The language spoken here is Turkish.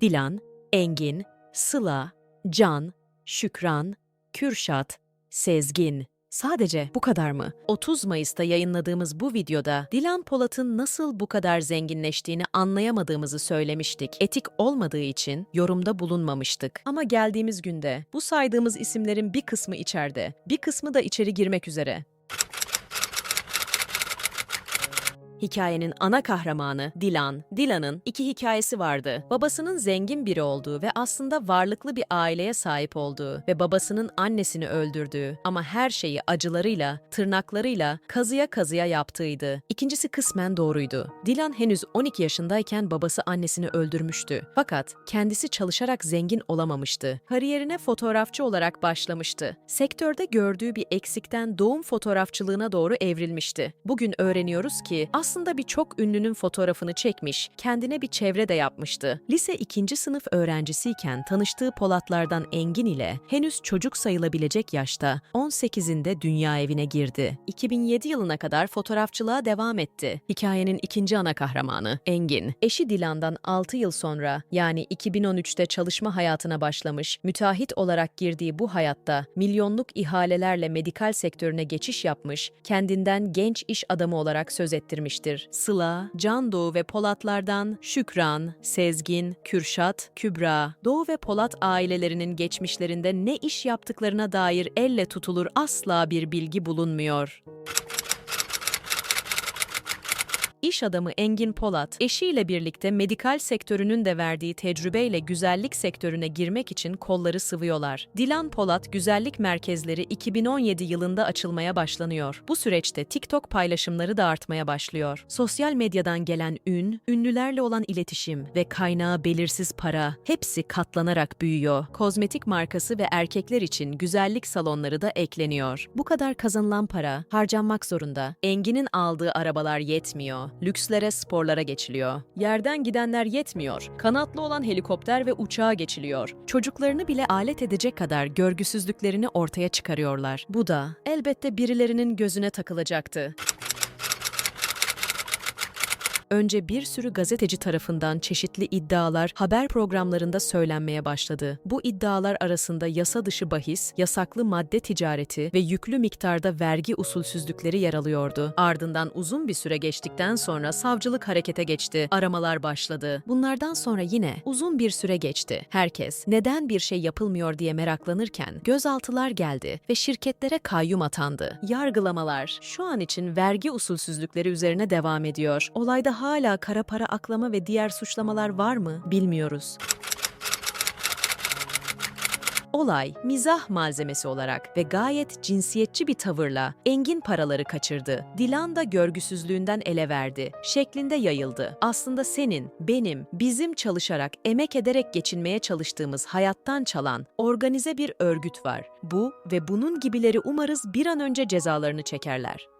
Dilan, Engin, Sıla, Can, Şükran, Kürşat, Sezgin. Sadece bu kadar mı? 30 Mayıs'ta yayınladığımız bu videoda Dilan Polat'ın nasıl bu kadar zenginleştiğini anlayamadığımızı söylemiştik. Etik olmadığı için yorumda bulunmamıştık. Ama geldiğimiz günde bu saydığımız isimlerin bir kısmı içeride, bir kısmı da içeri girmek üzere. Hikayenin ana kahramanı Dilan. Dilan'ın iki hikayesi vardı. Babasının zengin biri olduğu ve aslında varlıklı bir aileye sahip olduğu ve babasının annesini öldürdüğü ama her şeyi acılarıyla, tırnaklarıyla kazıya kazıya yaptığıydı. İkincisi kısmen doğruydu. Dilan henüz 12 yaşındayken babası annesini öldürmüştü. Fakat kendisi çalışarak zengin olamamıştı. Kariyerine fotoğrafçı olarak başlamıştı. Sektörde gördüğü bir eksikten doğum fotoğrafçılığına doğru evrilmişti. Bugün öğreniyoruz ki aslında birçok ünlünün fotoğrafını çekmiş, kendine bir çevre de yapmıştı. Lise 2. sınıf öğrencisiyken tanıştığı Polatlardan Engin ile henüz çocuk sayılabilecek yaşta 18'inde dünya evine girdi. 2007 yılına kadar fotoğrafçılığa devam etti. Hikayenin ikinci ana kahramanı Engin. Eşi Dilan'dan 6 yıl sonra yani 2013'te çalışma hayatına başlamış, müteahhit olarak girdiği bu hayatta milyonluk ihalelerle medikal sektörüne geçiş yapmış, kendinden genç iş adamı olarak söz ettirmiştir. Sıla, Can Doğu ve Polatlardan Şükran, Sezgin, Kürşat, Kübra, Doğu ve Polat ailelerinin geçmişlerinde ne iş yaptıklarına dair elle tutulur asla bir bilgi bulunmuyor. İş adamı Engin Polat, eşiyle birlikte medikal sektörünün de verdiği tecrübeyle güzellik sektörüne girmek için kolları sıvıyorlar. Dilan Polat güzellik merkezleri 2017 yılında açılmaya başlanıyor. Bu süreçte TikTok paylaşımları da artmaya başlıyor. Sosyal medyadan gelen ün, ünlülerle olan iletişim ve kaynağı belirsiz para hepsi katlanarak büyüyor. Kozmetik markası ve erkekler için güzellik salonları da ekleniyor. Bu kadar kazanılan para harcanmak zorunda. Engin'in aldığı arabalar yetmiyor. Lükslere, sporlara geçiliyor. Yerden gidenler yetmiyor. Kanatlı olan helikopter ve uçağa geçiliyor. Çocuklarını bile alet edecek kadar görgüsüzlüklerini ortaya çıkarıyorlar. Bu da elbette birilerinin gözüne takılacaktı. Önce bir sürü gazeteci tarafından çeşitli iddialar haber programlarında söylenmeye başladı. Bu iddialar arasında yasa dışı bahis, yasaklı madde ticareti ve yüklü miktarda vergi usulsüzlükleri yer alıyordu. Ardından uzun bir süre geçtikten sonra savcılık harekete geçti. Aramalar başladı. Bunlardan sonra yine uzun bir süre geçti. Herkes neden bir şey yapılmıyor diye meraklanırken gözaltılar geldi ve şirketlere kayyum atandı. Yargılamalar şu an için vergi usulsüzlükleri üzerine devam ediyor. Olayda hala kara para aklama ve diğer suçlamalar var mı bilmiyoruz. Olay, mizah malzemesi olarak ve gayet cinsiyetçi bir tavırla engin paraları kaçırdı. Dilan da görgüsüzlüğünden ele verdi. Şeklinde yayıldı. Aslında senin, benim, bizim çalışarak, emek ederek geçinmeye çalıştığımız hayattan çalan organize bir örgüt var. Bu ve bunun gibileri umarız bir an önce cezalarını çekerler.